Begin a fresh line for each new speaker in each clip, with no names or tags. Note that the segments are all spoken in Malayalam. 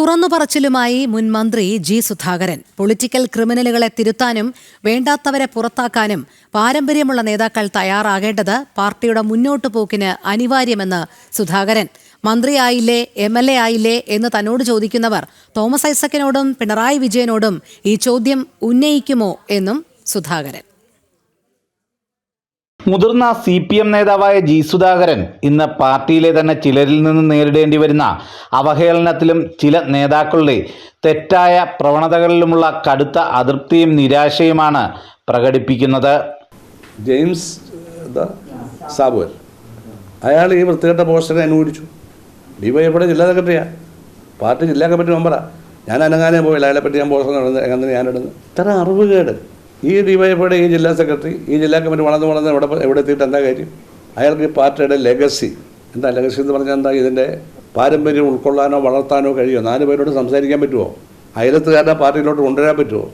തുറന്നു പറച്ചിലുമായി മുൻ മന്ത്രി ജി സുധാകരൻ. പൊളിറ്റിക്കൽ ക്രിമിനലുകളെ തിരുത്താനും വേണ്ടാത്തവരെ പുറത്താക്കാനും പാരമ്പര്യമുള്ള നേതാക്കൾ തയ്യാറാകേണ്ടത് പാർട്ടിയുടെ മുന്നോട്ടു പോക്കിന് അനിവാര്യമെന്ന് സുധാകരൻ. മന്ത്രിയായില്ലേ എം എൽ എ ആയില്ലേ എന്ന് തന്നോട് ചോദിക്കുന്നവർ തോമസ് ഐസക്കിനോടും പിണറായി വിജയനോടും ഈ ചോദ്യം ഉന്നയിക്കുമോ എന്നും സുധാകരൻ.
മുതിർന്ന സി പി എം നേതാവായ ജി സുധാകരൻ ഇന്ന് പാർട്ടിയിലെ തന്നെ ചിലരിൽ നിന്ന് നേരിടേണ്ടി വരുന്ന അവഹേളനത്തിലും ചില നേതാക്കളുടെ തെറ്റായ പ്രവണതകളിലുമുള്ള കടുത്ത അതൃപ്തിയും നിരാശയുമാണ് പ്രകടിപ്പിക്കുന്നത്.
ജെയിംസ് സാബുവൽ അയാൾ ഈ വൃത്തികെട്ട പോസ്റ്ററിനെ അനുകൂലിച്ചു ഡിവൈഎഫിയുടെ ജില്ലാ സെക്രട്ടറിയാണ് പാർട്ടി ജില്ലാ കമ്മിറ്റി മെമ്പറാണ് ഞാൻ അനങ്ങാനേ പോയില്ല. അയാളെ പറ്റി ഞാൻ പോസ്റ്റർ നടന്നത് എങ്ങനെ ഞാൻ ഇടുന്നത്? ഇത്ര അറിവുകേട് ഈ ഡിവൈഎഫ്ഐയുടെ ഈ ജില്ലാ സെക്രട്ടറി ഈ ജില്ലാ കമ്മിറ്റി വളർന്ന് വളർന്ന് എവിടെ എവിടെ എത്തിയിട്ട് എന്താ കാര്യം? അയാൾക്ക് ഈ പാർട്ടിയുടെ ലെഗസി. എന്താ ലെഗസി എന്ന് പറഞ്ഞാൽ എന്താ? ഇതിന്റെ പാരമ്പര്യം ഉൾക്കൊള്ളാനോ വളർത്താനോ കഴിയുമോ? നാല് പേരോട് സംസാരിക്കാൻ പറ്റുമോ? അയലത്തുകാരുടെ പാർട്ടിയിലോട്ട് കൊണ്ടുവരാൻ പറ്റുമോ?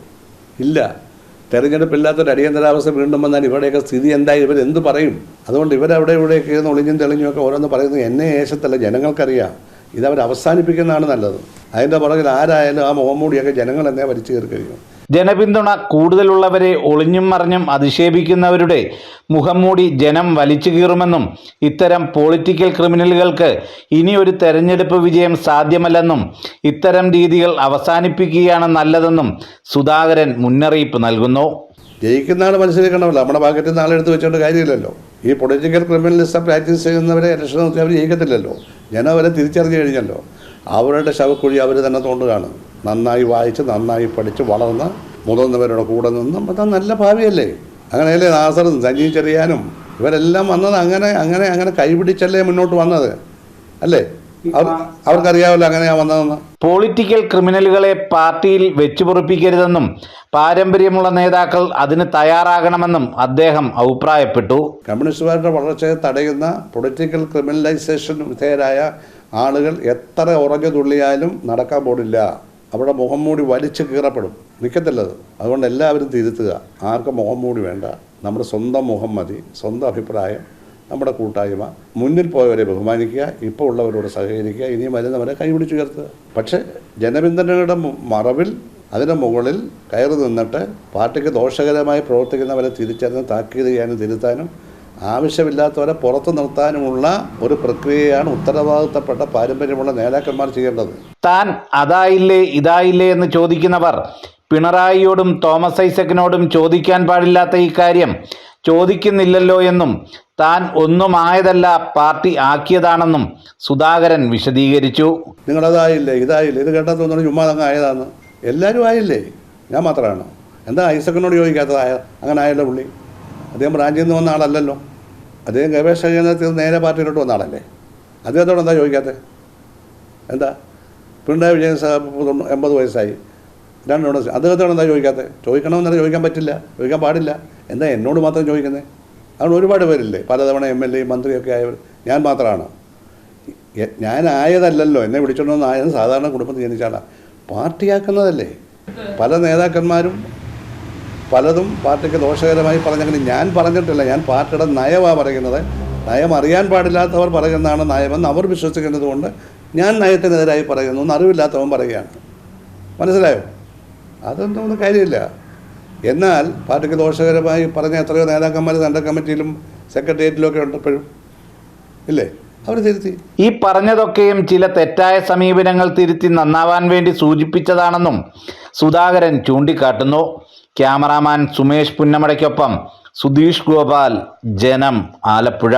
ഇല്ല. തെരഞ്ഞെടുപ്പില്ലാത്തൊരു അടിയന്തരാവസ്ഥ വീണ്ടും വന്നാൽ ഇവിടെയൊക്കെ സ്ഥിതി എന്തായി ഇവർ എന്ത് പറയും? അതുകൊണ്ട് ഇവരവിടെ ഇവിടെയൊക്കെ ഇരുന്ന് ഒളിഞ്ഞും തെളിഞ്ഞും ഒക്കെ ഓരോന്ന് പറയുന്നത് എന്നെ ഏശത്തല്ല ജനങ്ങൾക്കറിയാം. ഇതവർ അവസാനിപ്പിക്കുന്നതാണ് നല്ലത്. അതിന്റെ പുറകിൽ ആരായാലും ആ മുഖംമൂടിയൊക്കെ ജനങ്ങൾ എന്നെ വലിച്ചു കയറി കഴിയും.
ജനപിന്തുണ കൂടുതലുള്ളവരെ ഒളിഞ്ഞും മറിഞ്ഞും അധിക്ഷേപിക്കുന്നവരുടെ മുഖം മൂടി ജനം വലിച്ചു കീറുമെന്നും ഇത്തരം പൊളിറ്റിക്കൽ ക്രിമിനലുകൾക്ക് ഇനി ഒരു തെരഞ്ഞെടുപ്പ് വിജയം സാധ്യമല്ലെന്നും ഇത്തരം രീതികൾ അവസാനിപ്പിക്കുകയാണ് നല്ലതെന്നും സുധാകരൻ മുന്നറിയിപ്പ് നൽകുന്നു.
ജയിക്കുന്ന ആൾ മനസ്സിലാക്കണമല്ലോ നമ്മുടെ ഭാഗത്ത് നിന്ന് ആളെടുത്ത് വെച്ചുകൊണ്ട് കാര്യമില്ലല്ലോ. ഈ പൊളിറ്റിക്കൽ ക്രിമിനലിസം പ്രാക്ടീസ് ചെയ്യുന്നവരെ ഇലക്ഷൻ നോക്കി അവർ ജയിക്കത്തില്ലല്ലോ. ജനം അവരെ തിരിച്ചറിഞ്ഞു കഴിഞ്ഞല്ലോ. അവരുടെ ശവക്കുഴി അവർ തന്നെ തോണ്ടുകയാണ്. നന്നായി വായിച്ച് നന്നായി പഠിച്ച് വളർന്ന് മുതിർന്നവരുടെ കൂടെ നിന്നും അത് നല്ല ഭാവിയല്ലേ? അങ്ങനെയല്ലേ നാസറും സഞ്ജീവ് ചെറിയാനും ഇവരെല്ലാം വന്നത് അങ്ങനെ അങ്ങനെ അങ്ങനെ കൈപിടിച്ചല്ലേ മുന്നോട്ട് വന്നത്? അല്ലേ? അവർക്കറിയാവല്ലോ അവർക്കറിയാമല്ലോ അങ്ങനെയാണ് വന്നതെന്ന്.
പൊളിറ്റിക്കൽ ക്രിമിനലുകളെ പാർട്ടിയിൽ വെച്ചുപൊറിപ്പിക്കരുതെന്നും പാരമ്പര്യമുള്ള നേതാക്കൾ അതിന് തയ്യാറാകണമെന്നും അദ്ദേഹം അഭിപ്രായപ്പെട്ടു.
കമ്മ്യൂണിസ്റ്റുകാരുടെ വളർച്ചയെ തടയുന്ന പൊളിറ്റിക്കൽ ക്രിമിനലൈസേഷൻ വിധേയരായ ആളുകൾ എത്ര ഉറഞ്ഞു തുള്ളിയാലും നടക്കാൻ പോടില്ല അവിടെ മുഖം മൂടി വലിച്ചു കീറപ്പെടും. നിൽക്കത്തില്ലത് അതുകൊണ്ട് എല്ലാവരും തിരുത്തുക. ആർക്കും മുഖം മൂടി വേണ്ട. നമ്മുടെ സ്വന്തം മുഖം മതി. സ്വന്തം അഭിപ്രായം. നമ്മുടെ കൂട്ടായ്മ. മുന്നിൽ പോയവരെ ബഹുമാനിക്കുക. ഇപ്പോൾ ഉള്ളവരോട് സഹകരിക്കുക. ഇനിയും വരുന്നവരെ കൈപിടിച്ചുയർത്തുക പക്ഷേ ജനപിന്തുണയുടെ മറവിൽ അതിന് മുകളിൽ കയറി നിന്നിട്ട് പാർട്ടിക്ക് ദോഷകരമായി പ്രവർത്തിക്കുന്നവരെ തിരിച്ചറിഞ്ഞ് താക്കീത് ചെയ്യാനും തിരുത്താനും ആവശ്യമില്ലാത്തവരെ പുറത്തു നിർത്താനുമുള്ള ഒരു പ്രക്രിയയാണ് ഉത്തരവാദിത്തപ്പെട്ട പാരമ്പര്യമുള്ള നേതാക്കന്മാർ ചെയ്യേണ്ടത്.
താൻ അതായില്ലേ ഇതായില്ലേ എന്ന് ചോദിക്കുന്നവർ പിണറായിയോടും തോമസ് ഐസക്കിനോടും ചോദിക്കാൻ പാടില്ലാത്ത ഈ കാര്യം ചോദിക്കുന്നില്ലല്ലോ എന്നും താൻ ഒന്നും ആയതല്ല പാർട്ടി ആക്കിയതാണെന്നും സുധാകരൻ വിശദീകരിച്ചു.
നിങ്ങളതായില്ലേ ഇതായില്ലേ ഇത് കേട്ടാൽ തോന്നുന്നു ചുമ്മാ അങ്ങ് ആയതാന്ന്. എല്ലാവരും ആയില്ലേ? ഞാൻ മാത്രമാണ് എന്താ ഐസക്കിനോട് ചോദിക്കാത്തതായ? അങ്ങനെ ആയല്ലോ പുള്ളി. അദ്ദേഹം ബ്രാഞ്ചിൽ നിന്ന് വന്ന ആളല്ലല്ലോ. അദ്ദേഹം ഗവേഷണ കേന്ദ്രത്തിൽ നേരെ പാർട്ടിയിലോട്ട് വന്ന ആളല്ലേ. അദ്ദേഹത്തോട് എന്താ ചോദിക്കാത്തത് എന്താ? പിണറായി വിജയൻ സാഹിബ് എൺപത് വയസ്സായി. രണ്ടോട് അദ്ദേഹത്തോട് എന്താ ചോദിക്കാത്തത് ചോദിക്കണമെന്നല്ല ചോദിക്കാൻ പറ്റില്ല. ചോദിക്കാൻ പാടില്ല. എന്താ എന്നോട് മാത്രം ചോദിക്കുന്നത് അതുകൊണ്ട് ഒരുപാട് പേരില്ലേ? പലതവണ എം എൽ എയും മന്ത്രിയൊക്കെ ആയവർ. ഞാൻ മാത്രമാണ് ഞാനായതല്ലല്ലോ എന്നെ വിളിച്ചോണ്ടെന്ന് ആയത് സാധാരണ കുടുംബത്തിൽ ജനിച്ചാളാണ് പാർട്ടിയാക്കുന്നതല്ലേ. പല നേതാക്കന്മാരും പലതും പാർട്ടിക്ക് ദോഷകരമായി പറഞ്ഞെങ്കിലും ഞാൻ പറഞ്ഞിട്ടില്ല. ഞാൻ പാർട്ടിയുടെ നയമാണ് പറയുന്നത്. നയം അറിയാൻ പാടില്ലാത്തവർ പറയുന്നതാണ് നയമെന്ന് അവർ വിശ്വസിക്കുന്നത് കൊണ്ട് ഞാൻ നയത്തിനെതിരായി പറയുന്നു എന്ന് അറിവില്ലാത്തവൻ പറയുകയാണ്. മനസ്സിലായോ? അതൊന്നും ഒന്നും കാര്യമില്ല. എന്നാൽ പാർട്ടിക്ക് ദോഷകരമായി പറഞ്ഞ എത്രയോ നേതാക്കന്മാർ സെൻട്രൽ കമ്മിറ്റിയിലും സെക്രട്ടേറിയറ്റിലും ഒക്കെ ഉണ്ട് ഇപ്പോഴും. ഇല്ലേ? അവർ തിരുത്തി.
ഈ പറഞ്ഞതൊക്കെയും ചില തെറ്റായ സമീപനങ്ങൾ തിരുത്തി നന്നാവാൻ വേണ്ടി സൂചിപ്പിച്ചതാണെന്നും സുധാകരൻ ചൂണ്ടിക്കാട്ടുന്നു. ക്യാമറാമാൻ സുമേഷ് പുന്നമടയ്ക്കൊപ്പം സുധീഷ് ഗോപാൽ ജനം ആലപ്പുഴ.